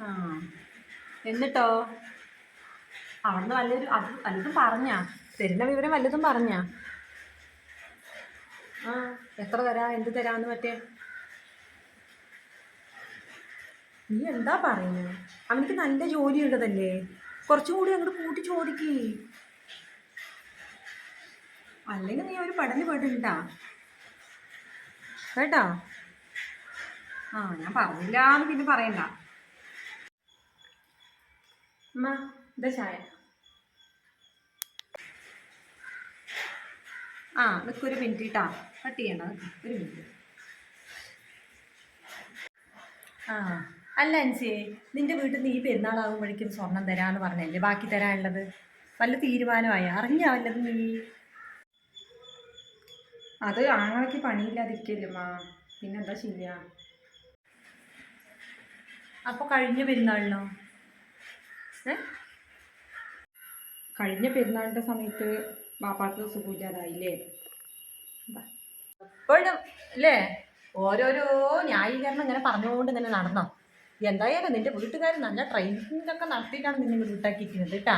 ആ. എന്നിട്ടോ? അവിടുന്ന് വല്ലൊരു അത് വല്ലതും പറഞ്ഞാ. തരുന്ന വിവരം വല്ലതും പറഞ്ഞാ. ആ എത്ര തരാ? എന്ത് തരാന്ന് മറ്റേ? നീ എന്താ പറയുന്നത് അവനിക്ക് നല്ല ജോലി ഉള്ളതല്ലേ കുറച്ചും കൂടി അങ്ങോട്ട് കൂട്ടി ചോദിക്കേ. അല്ലെങ്കിൽ നീ ഒരു പടൽ പെടണ്ടാ. കേട്ടാ? ആ ഞാൻ പറഞ്ഞില്ല എന്ന് പിന്നെ പറയണ്ട. അമ്മ ഇതാ ചായ? ആ നിൽക്കൊരു മിനിറ്റ് കേട്ടാ കട്ട് ചെയ്യണ്ട ഒരു മിനിറ്റ് ആ അല്ല അൻസിയെ നിന്റെ വീട്ടിൽ നിന്ന് ഈ പെരുന്നാളാകുമ്പോഴേക്കും സ്വർണം തരാമെന്ന് പറഞ്ഞല്ലേ? ബാക്കി തരാനുള്ളത്? വല്ല തീരുമാനമായി? അറിഞ്ഞാ നീ. അത് ആങ്ങളൊക്കെ മാ. പിന്നെന്താ ചെയ്യാ? അപ്പോൾ കഴിഞ്ഞ പെരുന്നാളിനോ? കഴിഞ്ഞ പെരുന്നാളിന്റെ സമയത്ത് ബാപ്പാക്ക് സുഖമില്ലാതായില്ലേ? എപ്പോഴും അല്ലേ ഓരോരോ ന്യായീകരണം ഇങ്ങനെ പറഞ്ഞുകൊണ്ട് ഇങ്ങനെ നടന്നോ? എന്തായാലും നിന്റെ വീട്ടുകാർ നല്ല ട്രെയിനിങ്ങൊക്കെ നടത്തിയിട്ടാണ് നിന്നെ വീട്ടാക്കിയിരിക്കുന്നത് കേട്ടാ.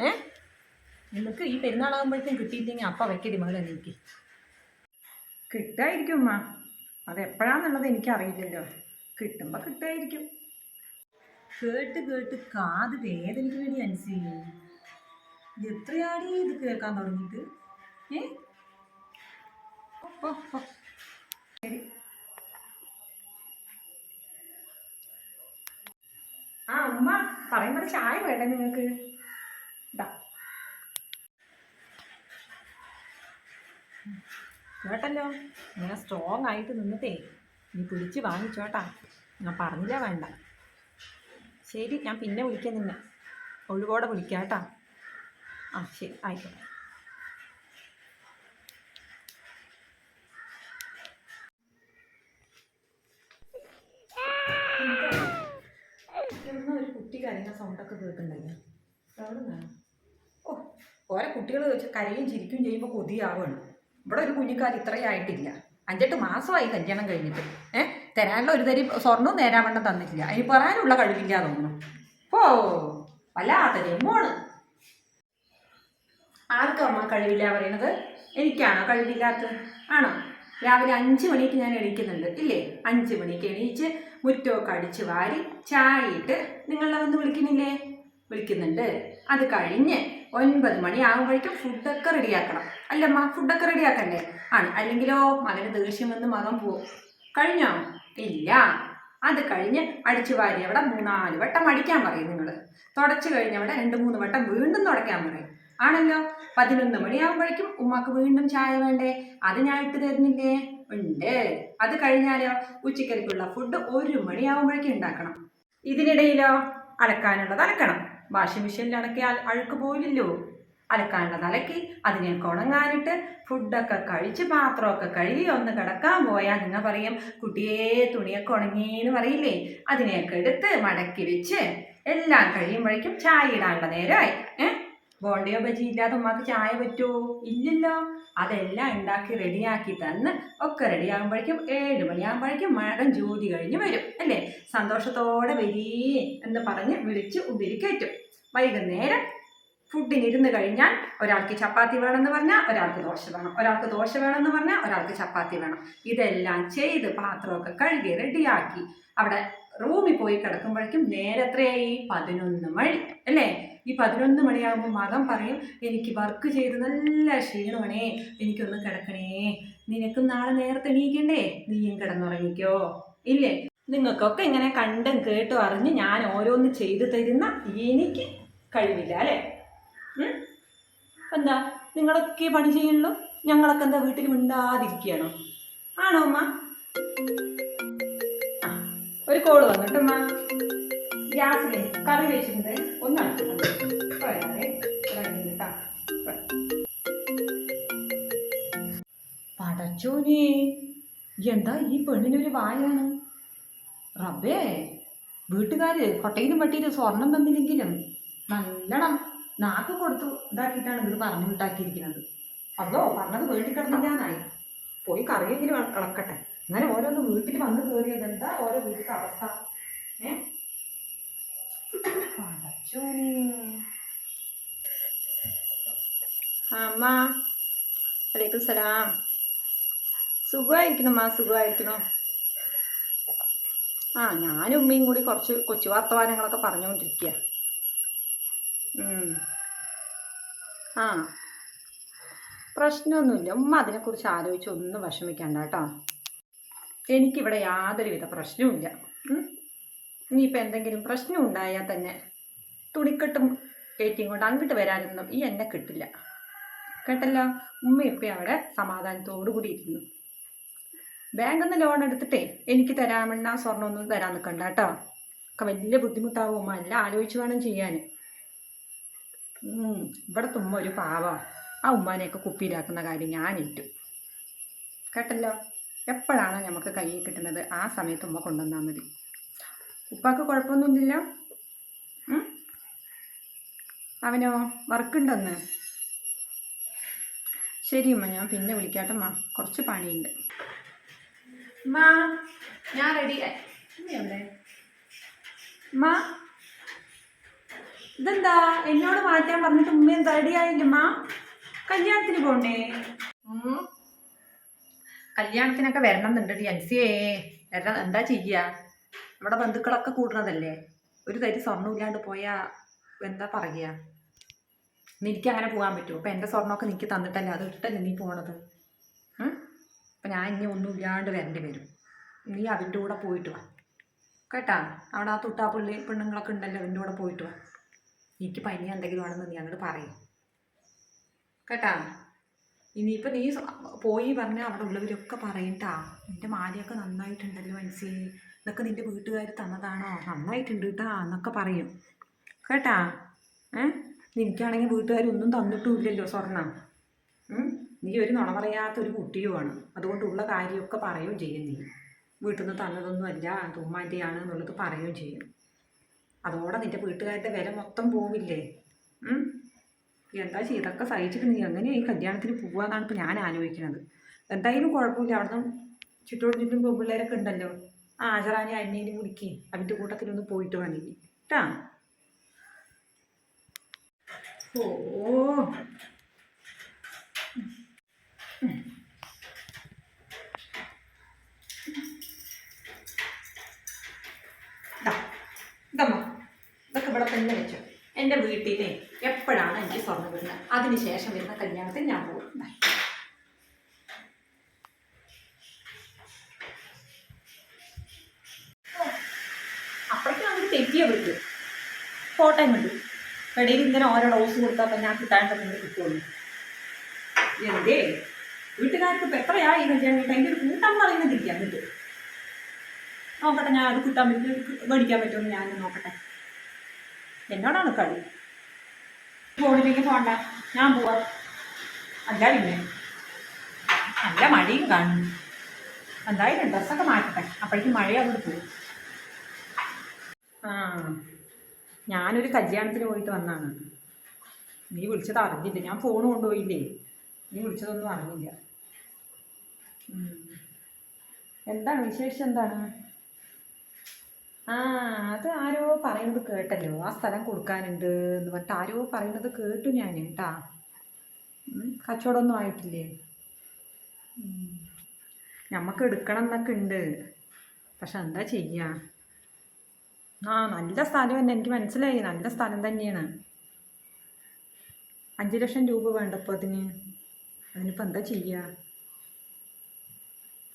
ഏ? നിനക്ക് ഈ പെരുന്നാളാകുമ്പോഴേക്കും കിട്ടിയില്ലെങ്കിൽ അപ്പം വെക്കടി മകളെ എനിക്ക് കിട്ടായിരിക്കും അമ്മ അത് എപ്പോഴാന്നുള്ളത് എനിക്കറിയില്ലല്ലോ. കിട്ടുമ്പോൾ കിട്ടുമായിരിക്കും കേട്ട് കേട്ട് കാത് വേദനയ്ക്ക് വേണ്ടി അനുസരിച്ച് എത്രയാടി ഇത് കേൾക്കാൻ തുടങ്ങിയിട്ട്? ഏ. ആ അമ്മ പറയുന്നത് ചായ വേണ്ടേ നിങ്ങൾക്ക്? ഇതാ കേട്ടല്ലോ? ഇങ്ങനെ സ്ട്രോങ് ആയിട്ട് നിന്നിട്ടേ. നീ പിടിച്ച് വാങ്ങിച്ചോട്ടാ. ഞാൻ പറഞ്ഞില്ല വേണ്ട. ശരി ഞാൻ പിന്നെ വിളിക്കാം നിന്നെ. ഒഴിവോടെ വിളിക്കാം കേട്ടോ. ആ ശരി ആയിക്കോട്ടെ. കുട്ടി കരയുന്ന ഓ ഓരോ കുട്ടികൾ വെച്ച് കരയും ചിരിക്കും ചെയ്യുമ്പോൾ കൊതിയാവുകയാണ്. ഇവിടെ ഒരു കുഞ്ഞിക്കാർ ഇത്രയും ആയിട്ടില്ല. അഞ്ചെട്ട് മാസമായി കല്യാണം കഴിഞ്ഞിട്ട്. ഏ? തരാനുള്ള ഒരു തരി സ്വർണവും നേരാൻ വണ്ണം തന്നിട്ടില്ല. അതിന് പറയാനുള്ള കഴിവില്ല തോന്നുന്നു. ഓ വല്ലാത്ത ജന്മമാണ് ആർക്കമ്മ കഴിവില്ല പറയണത് എനിക്കാണോ കഴിവില്ലാത്തത്? ആണോ? രാവിലെ അഞ്ച് മണിക്ക് ഞാൻ എണീക്കുന്നുണ്ട് ഇല്ലേ? അഞ്ച് മണിക്ക് എണീച്ച് മുറ്റമൊക്കെ അടിച്ച് വാരി ചായ ഇട്ട് നിങ്ങളെ വന്ന് വിളിക്കുന്നില്ലേ? വിളിക്കുന്നുണ്ട്. അത് കഴിഞ്ഞ് ഒൻപത് മണിയാകുമ്പോഴേക്കും ഫുഡൊക്കെ റെഡിയാക്കണം. അല്ലമ്മ ഫുഡൊക്കെ റെഡിയാക്കണ്ടേ? ആണ്. അല്ലെങ്കിലോ മകന് ദേഷ്യം വന്ന് മകൻ പോവും. കഴിഞ്ഞോ? ഇല്ല. അത് കഴിഞ്ഞ് അടിച്ചു വാരി അവിടെ മൂന്നാൽ വട്ടം അടിക്കാൻ പറയും നിങ്ങൾ തുടച്ചു കഴിഞ്ഞവിടെ രണ്ട് മൂന്ന് വട്ടം വീണ്ടും തുടയ്ക്കാൻ പറയും. ആണല്ലോ? പതിനൊന്ന് മണിയാകുമ്പോഴേക്കും ഉമ്മക്ക് വീണ്ടും ചായ വേണ്ടേ? അത് ഞാൻ ഇട്ട് തരുന്നില്ലേ? ഉണ്ട്. അത് കഴിഞ്ഞാലോ? ഉച്ചക്കരിക്കുള്ള ഫുഡ് ഒരു മണിയാകുമ്പോഴേക്കും ഉണ്ടാക്കണം. ഇതിനിടയിലോ? അലക്കാനുള്ളത് അലക്കണം. വാഷിംഗ് മെഷീനിൽ അടക്കിയാൽ അഴുക്ക് പോയില്ലല്ലോ അലക്കാനുള്ളത് അലക്കി അതിനെയൊക്കെ ഉണങ്ങാനിട്ട് ഫുഡൊക്കെ കഴിച്ച് പാത്രമൊക്കെ കഴുകി ഒന്ന് കിടക്കാൻ പോയാൽ നിങ്ങൾ പറയും കുട്ടിയെ തുണിയൊക്കെ ഉണങ്ങിയെന്ന് പറയില്ലേ? അതിനെയൊക്കെ എടുത്ത് മടക്കി വെച്ച് എല്ലാം കഴിയുമ്പോഴേക്കും ചായ ഇടാനുള്ള നേരമായി. ബോണ്ടയോ ബജി ഇല്ലാതെ ഉമ്മാക്ക് ചായ പറ്റുമോ ഇല്ലല്ലോ. അതെല്ലാം ഉണ്ടാക്കി റെഡിയാക്കി തന്ന് ഒക്കെ റെഡിയാകുമ്പോഴേക്കും ഏഴ് മണിയാകുമ്പോഴേക്കും മഴം ജോലി കഴിഞ്ഞ് വരും അല്ലേ? സന്തോഷത്തോടെ വരീ എന്ന് പറഞ്ഞ് വിളിച്ച് ഉപരിക്കയറ്റും വൈകുന്നേരം ഫുഡിന് ഇരുന്ന് കഴിഞ്ഞാൽ ഒരാൾക്ക് ചപ്പാത്തി വേണമെന്ന് പറഞ്ഞാൽ ഒരാൾക്ക് ദോശ വേണം. ഒരാൾക്ക് ദോശ വേണമെന്ന് പറഞ്ഞാൽ ഒരാൾക്ക് ചപ്പാത്തി വേണം. ഇതെല്ലാം ചെയ്ത് പാത്രമൊക്കെ കഴുകി റെഡിയാക്കി അവിടെ റൂമിൽ പോയി കിടക്കുമ്പോഴേക്കും നേരെ എത്രയായി പതിനൊന്ന് മണി അല്ലേ? ഈ പതിനൊന്ന് മണിയാകുമ്പോൾ മകൻ പറയും എനിക്ക് വർക്ക് ചെയ്ത് നല്ല ക്ഷീണമാണേ. എനിക്കൊന്ന് കിടക്കണേ. നിനക്കും നാളെ നേരത്തെ എണീക്കണ്ടേ? നീയും കിടന്നുറങ്ങിക്കോ. ഇല്ലേ? നിങ്ങൾക്കൊക്കെ ഇങ്ങനെ കണ്ടും കേട്ടും അറിഞ്ഞ് ഞാൻ ഓരോന്ന് ചെയ്തു തരുന്ന എനിക്ക് കഴിവില്ല അല്ലേ? എന്താ? നിങ്ങളൊക്കെ പണി ചെയ്യുള്ളൂ? ഞങ്ങളൊക്കെ എന്താ വീട്ടിൽ മിണ്ടാതിരിക്കുകയാണോ? ആണോ അമ്മ ഒരു കോൾ വന്നിട്ടമ്മ ഗ്യാസിലെ കറി വെച്ചിട്ടുണ്ട്. ഒന്ന് പടച്ചോനെ എന്താ ഈ പെണ്ണിനൊരു വായാണ്? റബ്ബേ വീട്ടുകാര് കൊട്ടയിലും വട്ടിയിലും സ്വർണം തന്നില്ലെങ്കിലും നല്ലോണം. നാക്ക് കൊടുത്തു. ഇതാക്കിയിട്ടാണ് ഇത് പറഞ്ഞു വിട്ടാക്കിയിരിക്കുന്നത് അതോ പറഞ്ഞത് വീട്ടിൽ കിടന്നില്ലാന്നായി പോയി കറിയെങ്കിലും കിളക്കട്ടെ അങ്ങനെ ഓരോന്ന് വീട്ടിൽ വന്ന് കയറിയത് എന്താ ഓരോ വീട്ടിലത്തെ അവസ്ഥ? ഏ? അമ്മ വലൈക്കും സലാം. സുഖമായിരിക്കണം അമ്മ സുഖമായിരിക്കണോ. ആ ഞാനും ഉമ്മയും കൂടി കുറച്ച് കൊച്ചു വർത്തമാനങ്ങളൊക്കെ പറഞ്ഞുകൊണ്ടിരിക്കുക ആ. പ്രശ്നമൊന്നുമില്ല. ഉമ്മ അതിനെക്കുറിച്ച് ആലോചിച്ച് ഒന്നും വിഷമിക്കണ്ട കേട്ടോ. എനിക്കിവിടെ യാതൊരുവിധ പ്രശ്നവുമില്ല. ഇനിയിപ്പോൾ എന്തെങ്കിലും പ്രശ്നം ഉണ്ടായാൽ തന്നെ തുണിക്കെട്ടും കയറ്റിയും കൊണ്ട് അങ്ങോട്ട് വരാനൊന്നും ഈ എന്നെ കിട്ടില്ല. കേട്ടല്ലോ? ഉമ്മ ഇപ്പം അവിടെ സമാധാനത്തോടു കൂടി ഇരുന്നു. ബാങ്കിൽ നിന്ന് ലോൺ എടുത്തിട്ടേ എനിക്ക് തരാമെന്ന സ്വർണമൊന്നും തരാൻ നിൽക്കണ്ട കേട്ടോ. ഒക്കെ വലിയ ബുദ്ധിമുട്ടാവും ഉമ്മ. എല്ലാം ആലോചിച്ച് വേണം ചെയ്യാൻ. ഇവിടുത്തെ തുമ്മ ഒരു പാവാ. ആ ഉമ്മാനെയൊക്കെ കുപ്പിയിലാക്കുന്ന കാര്യം ഞാൻ ഏറ്റു കേട്ടല്ലോ? എപ്പോഴാണ് നമുക്ക് കയ്യിൽ കിട്ടുന്നത് ആ സമയത്ത് ഉമ്മ കൊണ്ടുവന്നാൽ മതി. ഉപ്പാക്ക് കുഴപ്പമൊന്നുമില്ലല്ലോ? ഉം? അവനോ? വർക്കുണ്ടെന്ന്? ശരി ഉമ്മ ഞാൻ പിന്നെ വിളിക്കാട്ടമ്മ കുറച്ച് പണിയുണ്ട്. ഉമ്മ ഞാൻ റെഡിയായി ഉമ്മ ഇതെന്താ? എന്നോട് മാറ്റാൻ പറഞ്ഞിട്ട് ഉമ്മ എന്താ റെഡി ആയില്ലമ്മ കല്യാണത്തിന് പോണ്ടേ. കല്യാണത്തിനൊക്കെ വരണം എന്നുണ്ട് അൻസിയേ. വരണം എന്താ ചെയ്യുക നമ്മുടെ ബന്ധുക്കളൊക്കെ കൂടുന്നതല്ലേ. ഒരു തരി സ്വർണമില്ലാണ്ട് പോയാ എന്താ പറയുക എനിക്ക് അങ്ങനെ പോകാൻ പറ്റുമോ? അപ്പം എന്റെ സ്വർണമൊക്കെ നിനക്ക് തന്നിട്ടല്ലേ? അത് ഇട്ടല്ലേ നീ പോണത്? അപ്പം ഞാൻ ഇനി ഒന്നും ഇല്ലാണ്ട് വരേണ്ടി വരും. നീ അവന്റെ കൂടെ പോയിട്ട് വാ. കേട്ടാ? അവിടെ ആ തുട്ടാപ്പുള്ളി പെണ്ണുങ്ങളൊക്കെ ഉണ്ടല്ലോ അവന്റെ കൂടെ പോയിട്ട് വാ. എനിക്ക് പനി എന്തെങ്കിലും ആണെന്ന് നീ അങ്ങോട്ട് പറയും. കേട്ടാ? ഇനിയിപ്പോൾ നീ പോയി പറഞ്ഞാൽ അവിടെ ഉള്ളവരൊക്കെ പറയട്ടാ നിന്റെ മാലയൊക്കെ നന്നായിട്ടുണ്ടല്ലോ മനസ്സിൽ ഇതൊക്കെ നിന്റെ വീട്ടുകാർ തന്നതാണോ? നന്നായിട്ടുണ്ട് കേട്ടാ എന്നൊക്കെ പറയും. കേട്ടാ? ഏ? നിനക്കാണെങ്കിൽ വീട്ടുകാരൊന്നും തന്നിട്ടുമില്ലല്ലോ സ്വർണം നീ ഒരു നുണ പറയാത്ത ഒരു കുട്ടിയുമാണ് അതുകൊണ്ടുള്ള കാര്യമൊക്കെ പറയുകയും ചെയ്യും നീ. വീട്ടിൽ നിന്ന് തന്നതൊന്നുമല്ല തുമ്മാന്റെയാണ് എന്നുള്ളത് പറയുകയും ചെയ്യും. അതോടെ നിന്റെ വീട്ടുകാരുടെ വില മൊത്തം പോവില്ലേ? എന്താ ചെയ്യ? ഇതൊക്കെ സഹിച്ചിട്ട് നീ എങ്ങനെ ഈ കല്യാണത്തിന് പോവാന്നാണ് ഇപ്പോൾ ഞാൻ ആലോചിക്കുന്നത്. എന്തായാലും കുഴപ്പമില്ല. അവിടുന്ന് ചുറ്റോട് ചുറ്റും പെൺപിള്ളേരൊക്കെ ഉണ്ടല്ലോ. ആ ആചറാനി അന്നേനും കുടിക്കി. അവന്റെ കൂട്ടത്തിലൊന്ന് പോയിട്ട് വന്നി കേട്ടാ ഓ. ഇതമ്മ ഇതൊക്കെ ഇവിടെ തന്നെ വെച്ചു. എന്റെ വീട്ടിൽ എപ്പോഴാണ് എനിക്ക് സ്വർണം വരുന്നത് അതിന് ശേഷം വരുന്ന കല്യാണത്തിന് ഞാൻ പോകും. അപ്പോഴേക്കും കോട്ടയം കണ്ടു കടയിൽ ഇങ്ങനെ ഓരോ ഡോസ് കൊടുത്താൽ ഞാൻ കിട്ടാണ്ടെന്ന് കിട്ടുള്ളൂ. എന്തേ? വീട്ടുകാർക്ക് ഇപ്പം എത്രയായി കല്യാണം കിട്ടാൻ എന്റെ ഒരു കൂട്ടം പറയുന്നതില്ല എന്നിട്ട് നോക്കട്ടെ ഞാൻ അത് കിട്ടാൻ പറ്റും മേടിക്കാൻ പറ്റുമെന്ന് ഞാൻ നോക്കട്ടെ. എന്നോടാണ് കളി? ഫോണിലേക്ക് പോണ്ട ഞാൻ പോവാ. അല്ല നല്ല മഴയും കാണും. എന്തായാലും ഡ്രസ്സൊക്കെ മാറ്റട്ടെ അപ്പോഴേക്കും മഴ അങ്ങോട്ട് പോകും ആ ഞാനൊരു കല്യാണത്തിന് പോയിട്ട് വന്നാണ് നീ വിളിച്ചത് അറിഞ്ഞില്ല. ഞാൻ ഫോൺ കൊണ്ടുപോയില്ലേ? നീ വിളിച്ചതൊന്നും അറിഞ്ഞില്ല. എന്താണ് വിശേഷം എന്താണ്? ആ അത് ആരോ പറയുന്നത് കേട്ടല്ലോ. ആ സ്ഥലം കൊടുക്കാനുണ്ട് എന്ന് പറഞ്ഞിട്ട് ആരോ പറയുന്നത് കേട്ടു ഞാൻ കേട്ടാ കച്ചവടമൊന്നും ആയിട്ടില്ലേ. നമുക്ക് എടുക്കണം എന്നൊക്കെ ഉണ്ട്. പക്ഷെ എന്താ ചെയ്യുക ആ നല്ല സ്ഥലം തന്നെ. എനിക്ക് മനസ്സിലായി. നല്ല സ്ഥലം തന്നെയാണ്. അഞ്ച് ലക്ഷം രൂപ വേണ്ടപ്പോൾ അതിന്? അതിനിപ്പോൾ എന്താ ചെയ്യുക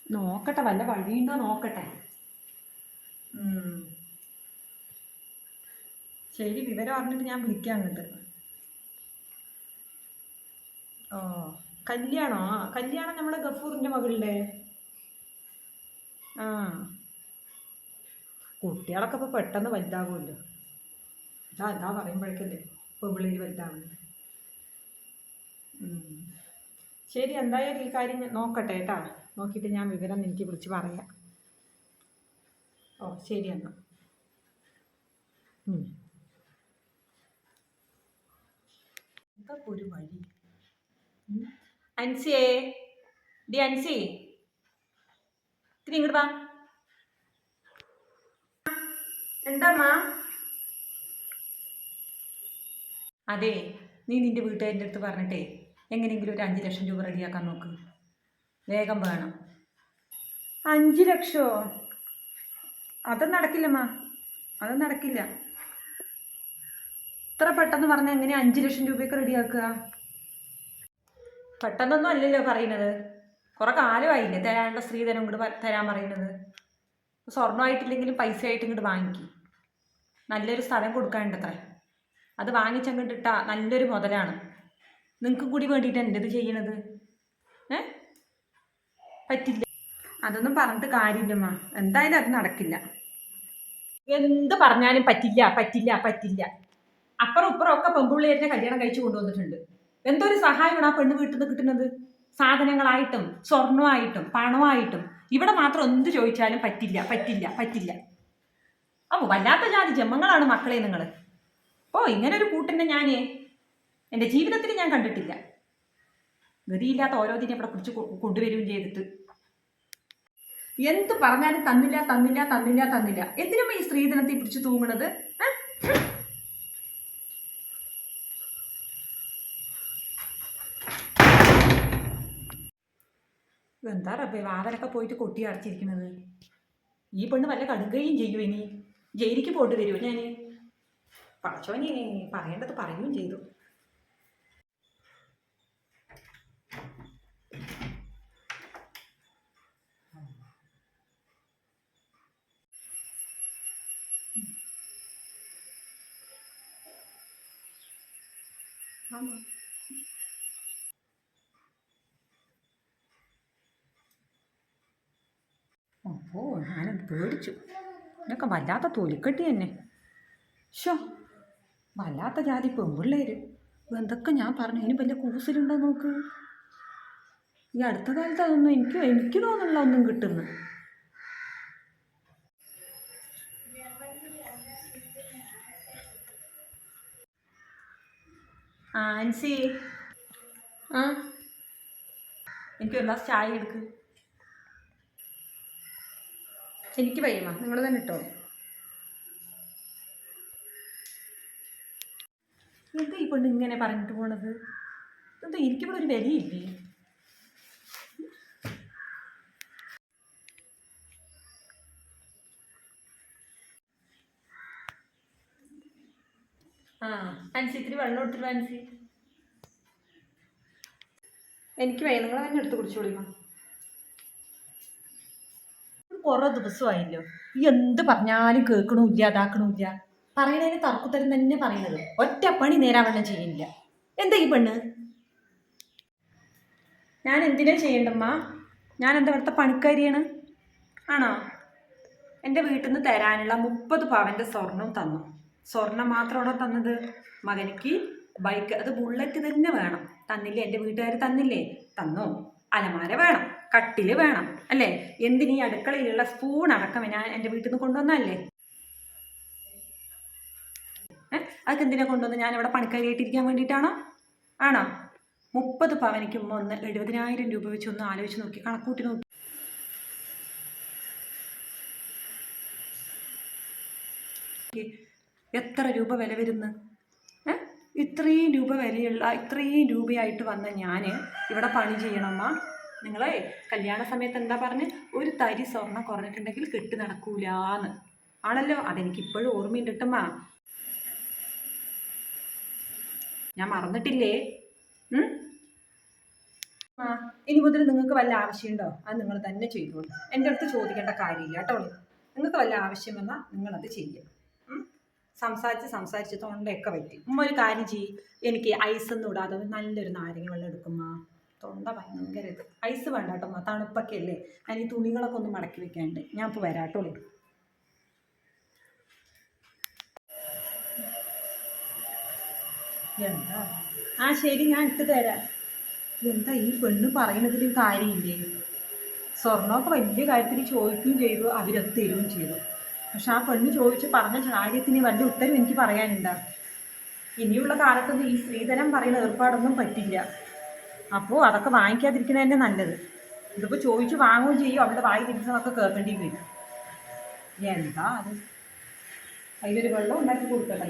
നോക്കട്ടെ. വല്ല വഴിയുണ്ടോ നോക്കട്ടെ. ശരി വിവരം അറിഞ്ഞിട്ട് ഞാൻ വിളിക്കാം അങ്ങോട്ട്. ഓ കല്യാണോ? കല്യാണം നമ്മുടെ ഗഫൂറിന്റെ മകളുടെ. ആ. കുട്ടികളൊക്കെ ഇപ്പോൾ പെട്ടെന്ന് വലുതാകുമല്ലോ. ഇതാ എന്താ പറയുമ്പോഴേക്കല്ലേ ഇപ്പോൾ പിള്ളേർ വലുതാകുന്നു ശരി എന്തായാലും ഈ കാര്യം നോക്കട്ടെ കേട്ടാ. നോക്കിയിട്ട് ഞാൻ വിവരം എനിക്ക് വിളിച്ച് പറയാം. ഓ ശരി ഇപ്പൊ ഒരു വഴി. അൻസിയേ ഡി അൻസി. ഇങ്ങോട്ട് വാ. എന്താമ്മാ? അതെ നീ നിന്റെ വീട്ടുകാരുടെ അടുത്ത് പറഞ്ഞിട്ടേ എങ്ങനെയെങ്കിലും ഒരു അഞ്ച് ലക്ഷം രൂപ റെഡിയാക്കാൻ നോക്ക്. വേഗം വേണം. അഞ്ച് ലക്ഷമോ അത് നടക്കില്ലമ്മ അത് നടക്കില്ല. ഇത്ര പെട്ടെന്ന് പറഞ്ഞാൽ എങ്ങനെ അഞ്ച് ലക്ഷം രൂപയൊക്കെ റെഡിയാക്കുക? പെട്ടെന്നൊന്നും അല്ലല്ലോ പറയുന്നത്. കുറെ കാലമായില്ലേ തരാനുള്ള സ്ത്രീധനം ഇങ്ങോട്ട് തരാൻ പറയുന്നത്. സ്വർണമായിട്ടില്ലെങ്കിലും പൈസ ആയിട്ട് ഇങ്ങോട്ട് വാങ്ങിക്കും. നല്ലൊരു സ്ഥലം കൊടുക്കാനുണ്ടത്രേ. അത് വാങ്ങിച്ചങ്ങോട്ട് നല്ലൊരു മുതലാണ്. നിങ്ങൾക്കും കൂടി വേണ്ടിയിട്ടാണ് എന്റെ ഇത് ചെയ്യണത്? ഏ? പറ്റില്ല. അതൊന്നും പറഞ്ഞിട്ട് കാര്യമില്ലമ്മ. എന്തായാലും അത് നടക്കില്ല. എന്ത് പറഞ്ഞാലും പറ്റില്ല പറ്റില്ല പറ്റില്ല. അപ്പുറം ഇപ്പുറം ഒക്കെ പെൺപിള്ളേരിനെ കല്യാണം കഴിച്ചു കൊണ്ടുവന്നിട്ടുണ്ട്. എന്തൊരു സഹായമാണ് ആ പെണ്ണ് വീട്ടിൽ നിന്ന് കിട്ടുന്നത്? സാധനങ്ങളായിട്ടും സ്വർണമായിട്ടും പണമായിട്ടും. ഇവിടെ മാത്രം എന്ത് ചോദിച്ചാലും പറ്റില്ല പറ്റില്ല പറ്റില്ല. അപ്പോൾ വല്ലാത്ത ജാതി ജന്മങ്ങളാണ് മക്കളെ നിങ്ങൾ ഓ ഇങ്ങനെ ഒരു കൂട്ടിനെ ഞാൻ എന്റെ ജീവിതത്തിൽ ഞാൻ കണ്ടിട്ടില്ല. ഗതിയില്ലാത്ത ഓരോ ദിനം ഇവിടെ കുറിച്ച് കൊണ്ടുവരികയും ചെയ്തിട്ട്. എന്ത് പറഞ്ഞാലും തന്നില്ല തന്നില്ല തന്നില്ല തന്നില്ല. എന്തിനും ഈ സ്ത്രീധനത്തെ പിടിച്ചു തൂങ്ങണത്? എന്താ റബ്ബേ വാതലൊക്കെ പോയിട്ട് കൊട്ടി അടച്ചിരിക്കുന്നത്? ഈ പെണ്ണ് വല്ല കടുക്കുകയും ചെയ്യും ഇനി. ജയിലിക്ക് പോയിട്ട് വരുമോ ഞാൻ പടച്ചോനെ പറയേണ്ടത് പറയുകയും ചെയ്തു. ഓ ഞാനത് പേടിച്ചു. ഇതൊക്കെ വല്ലാത്ത തൊലിക്കെട്ടി തന്നെ ഷോ വല്ലാത്ത ജാതി പെമ്പിള്ളേര്. എന്തൊക്കെ ഞാൻ പറഞ്ഞു? ഇനി വലിയ കൂസലുണ്ടോ നോക്ക്? ഈ അടുത്ത കാലത്ത് അതൊന്നും എനിക്ക് എനിക്ക് തോന്നുന്നില്ല ഒന്നും കിട്ടുന്നു. ആ അൻസി. ആ. എനിക്ക് ഒരു ഗ്ലാസ് ചായ എടുക്ക്. എനിക്ക് വയ്യമ്മ നിങ്ങൾ തന്നെ ഇട്ടോ. എന്താ ഈ പെണ്ണ് ഇങ്ങനെ പറഞ്ഞിട്ട് പോണത്? എന്താ എനിക്കിവിടെ ഒരു വിലയില്ലേ ആ അൻസി ഇത്തിരി വെള്ളം എടുത്തിട്ട് അൻസി. എനിക്ക് വയ്യ നിങ്ങൾ തന്നെ എടുത്ത് കുടിച്ചോളിമാ കുറേ ദിവസമായില്ലോ. ഈ എന്ത് പറഞ്ഞാലും കേൾക്കണില്ല അതാക്കണില്ല പറയണതിന് തർക്കുത്തരം തന്നെ പറയണത്. ഒറ്റ പണി നേരാവണ്ണം ചെയ്യുന്നില്ല. എന്താ ഈ പെണ്ണ്? ഞാൻ എന്തിനാ ചെയ്യണ്ടമ്മ? ഞാൻ എന്താ ഇവിടുത്തെ പണിക്കാരിയാണ്? ആണോ? എന്റെ വീട്ടിൽ നിന്ന് തരാനുള്ള മുപ്പത് പവന്റെ സ്വർണം തന്നു. സ്വർണം മാത്രമാണോ തന്നത്? മകനിക്ക് ബൈക്ക് അത് ബുള്ളറ്റ് തന്നെ വേണം. തന്നില്ലേ? എന്റെ വീട്ടുകാർ തന്നില്ലേ? തന്നോ. അലമാര വേണം. കട്ടിൽ വേണം. അല്ലേ? എന്തിനീ അടുക്കളയിലുള്ള സ്പൂൺ അടക്കം ഞാൻ എന്റെ വീട്ടിൽ നിന്ന് കൊണ്ടുവന്നല്ലേ അതൊക്കെ എന്തിനാ കൊണ്ടുവന്ന് ഞാൻ ഇവിടെ പണിക്കാരിയായിട്ടിരിക്കാൻ വേണ്ടിയിട്ടാണോ? ആണോ? മുപ്പത് പവനിക്ക് മുമ്പ് ഒന്ന് എഴുപതിനായിരം രൂപ വെച്ച് ഒന്ന് ആലോചിച്ച് നോക്കി. കണക്കൂട്ടി നോക്കി. എത്ര രൂപ വില വരുന്നു? ഇത്രയും രൂപ വിലയുള്ള ഇത്രയും രൂപയായിട്ട് വന്ന ഞാൻ ഇവിടെ പണി ചെയ്യണമ്മ. നിങ്ങളെ കല്യാണ സമയത്ത് എന്താ പറഞ്ഞ്? ഒരു തരി സ്വർണം കുറഞ്ഞിട്ടുണ്ടെങ്കിൽ കെട്ട് നടക്കൂലാന്ന്. ആണല്ലോ? അതെനിക്ക് ഇപ്പോഴും ഓർമ്മയുണ്ട് കിട്ടുമ്മ ഞാൻ മറന്നിട്ടില്ലേ? ആ ഇനി മുതൽ നിങ്ങൾക്ക് വല്ല ആവശ്യമുണ്ടോ? അത് നിങ്ങൾ തന്നെ ചെയ്തോളൂ. എന്റെ അടുത്ത് ചോദിക്കേണ്ട കാര്യമില്ല കേട്ടോ. നിങ്ങൾക്ക് വല്ല ആവശ്യം വന്നാൽ നിങ്ങളത് ചെയ്യുക? സംസാരിച്ച് സംസാരിച്ച് തൊണ്ടയൊക്കെ പറ്റി. ഉമ്മ ഒരു കാര്യം ചെയ്യും. എനിക്ക് ഐസ് ഒന്നും ഇടാതെ നല്ലൊരു നാരങ്ങ വെള്ളം എടുക്കുമ്മ. തൊണ്ട ഭയങ്കര ഇത്. ഐസ് വേണ്ട കേട്ടോ അമ്മ തണുപ്പൊക്കെ അല്ലേ? ഞാൻ ഈ തുണികളൊക്കെ ഒന്ന് മടക്കി വെക്കാണ്ട്. ഞാൻ ഇപ്പോൾ വരാട്ടോ. എന്താ? ആ ശരി ഞാൻ ഇട്ട് തരാം. എന്താ ഈ പെണ്ണ് പറയുന്നതിലും കാര്യമില്ലേ? സ്വർണമൊക്കെ വലിയ കാര്യത്തിൽ ചോദിക്കുകയും ചെയ്തു. അവരത് തരുകയും ചെയ്തു. പക്ഷെ ആ പെണ്ണ് ചോദിച്ച് പറഞ്ഞ കാര്യത്തിന് വലിയ ഉത്തരം എനിക്ക് പറയാനുണ്ട്. ഇനിയുള്ള കാലത്തൊന്നും ഈ സ്ത്രീധനം പറയുന്ന ഏർപ്പാടൊന്നും പറ്റില്ല. അപ്പോൾ അതൊക്കെ വാങ്ങിക്കാതിരിക്കുന്നത് തന്നെ നല്ലത്. ഇതിപ്പോൾ ചോദിച്ച് വാങ്ങുകയും ചെയ്യും അവളുടെ വായി തിരിച്ചതൊക്കെ കേൾക്കേണ്ടി വരും. എന്താ അത്? അതിലൊരു വെള്ളം ഉണ്ടാക്കി കൊടുക്കട്ടെ.